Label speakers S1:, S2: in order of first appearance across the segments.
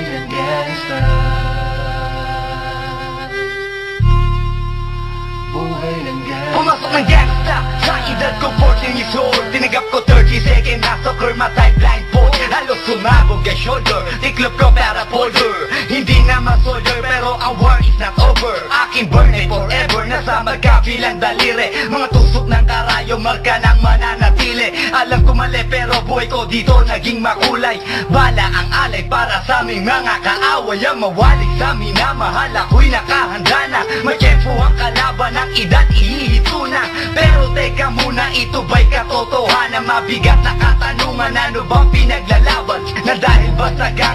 S1: Buhay ng gangsta Buhay ng gangsta
S2: Pumasok ng gangsta Sa edad ko 14 years old. Tinagap ko 30 second na soccer Matay blindfold Halos sumabog ang shoulder Tiklop ko para folder. Hindi na ma-solder Pero ang war is not over. Aking burn ay forever Nasa magkabilang daliri dito naging makulay. Bala ang alay para sa aming mga kaaway. Ang mawalik sa minamahal Ako'y nakahanda na. May tempo ang kalaban ng edad ihihito na. Pero teka muna ito ba'y katotohanan? Mabigat na katanungan ano bang pinaglalaban? Na dahil ba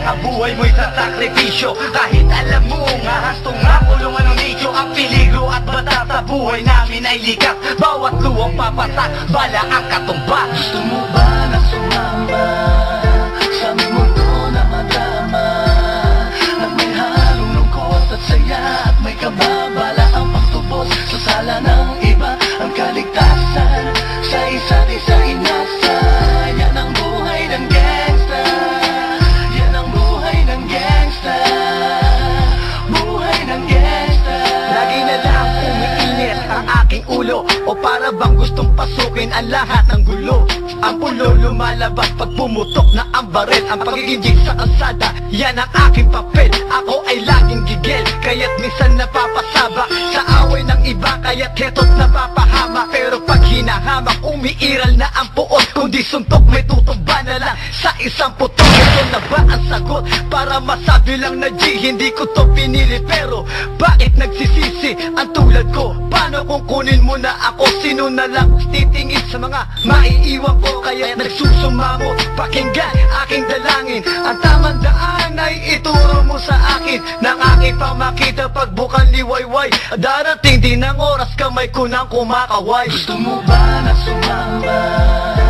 S2: ang buhay mo'y sa sakripisyo Kahit alam mo nga hastong nga kulungan ng nicho. Ang peligro at bata sa buhay namin ay likas. Bawat luwang papasak, bala ang katumba. Gusto
S1: mo ba
S2: pasukin ang lahat ng gulo. Ang pulo lumalabas pag pumutok na ang baril. Ang pagiging sa kalsada, yan ang aking papel. Ako ay laging gigil, kaya't minsan napapasaba. Sa away ng iba, kaya't heto't napapahama. Pero pag hinahamak, umiiral na ang puot. Kundi suntok may tutumba na lang sa isang putok Ito na ba ang sagot para masabi lang na G Hindi ko to pinili. Pero bakit nagsisisi ang tulad ko? Paano kung kunin mo na ako? Sino na lang titingin sa mga maiiwan ko? Kaya nagsusumamo. Pakinggan aking dalangin. Ang tamang daan ay ituro mo sa akin. Nang aking pamakita pagbukan liwayway. Darating din ang oras kamay ko nang kumakaway.
S1: Gusto mo ba na sumama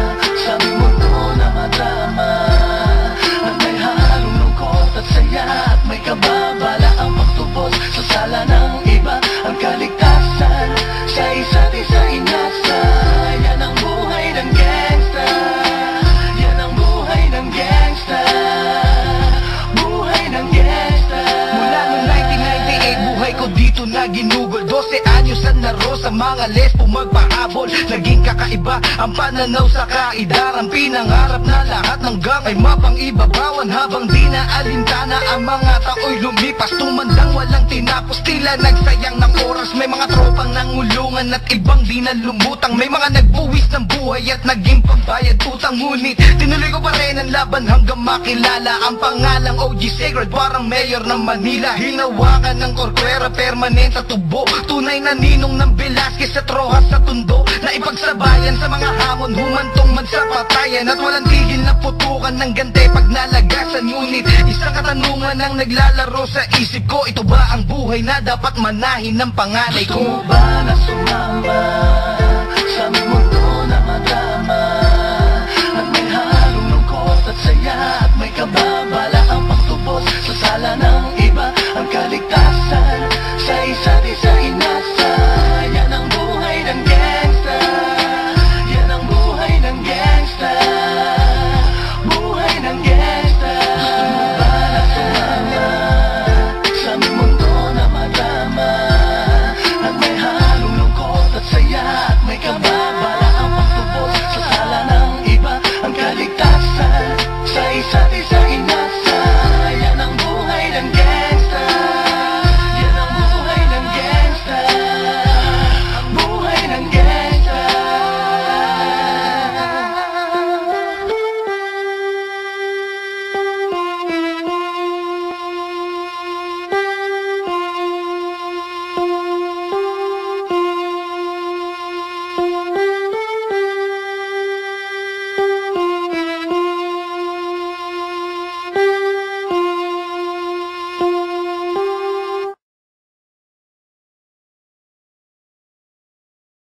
S3: sa mga lesbo magpahabol. Naging kakaiba ang pananaw sa kaidaran Pinangarap na lahat ng gang ay mapang-ibabawan Habang di na alintana ang mga tao'y lumipas. Tumandang walang tinapos, tila nagsayang ng oras. May mga tropang nangulungan at ibang di na lumutang May mga nagbuwis ng buhay at naging pambayad utang. Ngunit tinuloy ko pa rin ang laban hanggang makilala Ang pangalang OG Sacred, parang mayor ng Manila. Hinawakan ng korkwera, permanent at tubo. Tunay na ninong ng Velasquez at Rojas sa tundo ipagsabayan Sa mga hamon humantong man sa patayan At walang tigil na putukan ng gante pag nalagasan Ngunit isang katanungan ang naglalaro sa isip ko Ito ba ang buhay na dapat manahin ng panganay ko? Gusto mo
S1: ba na sumama sa mundo na madama? Ang may halong lungkot at saya at may kababala ang pagtubos Sa sala ng iba ang kaligtasan sa isa't isa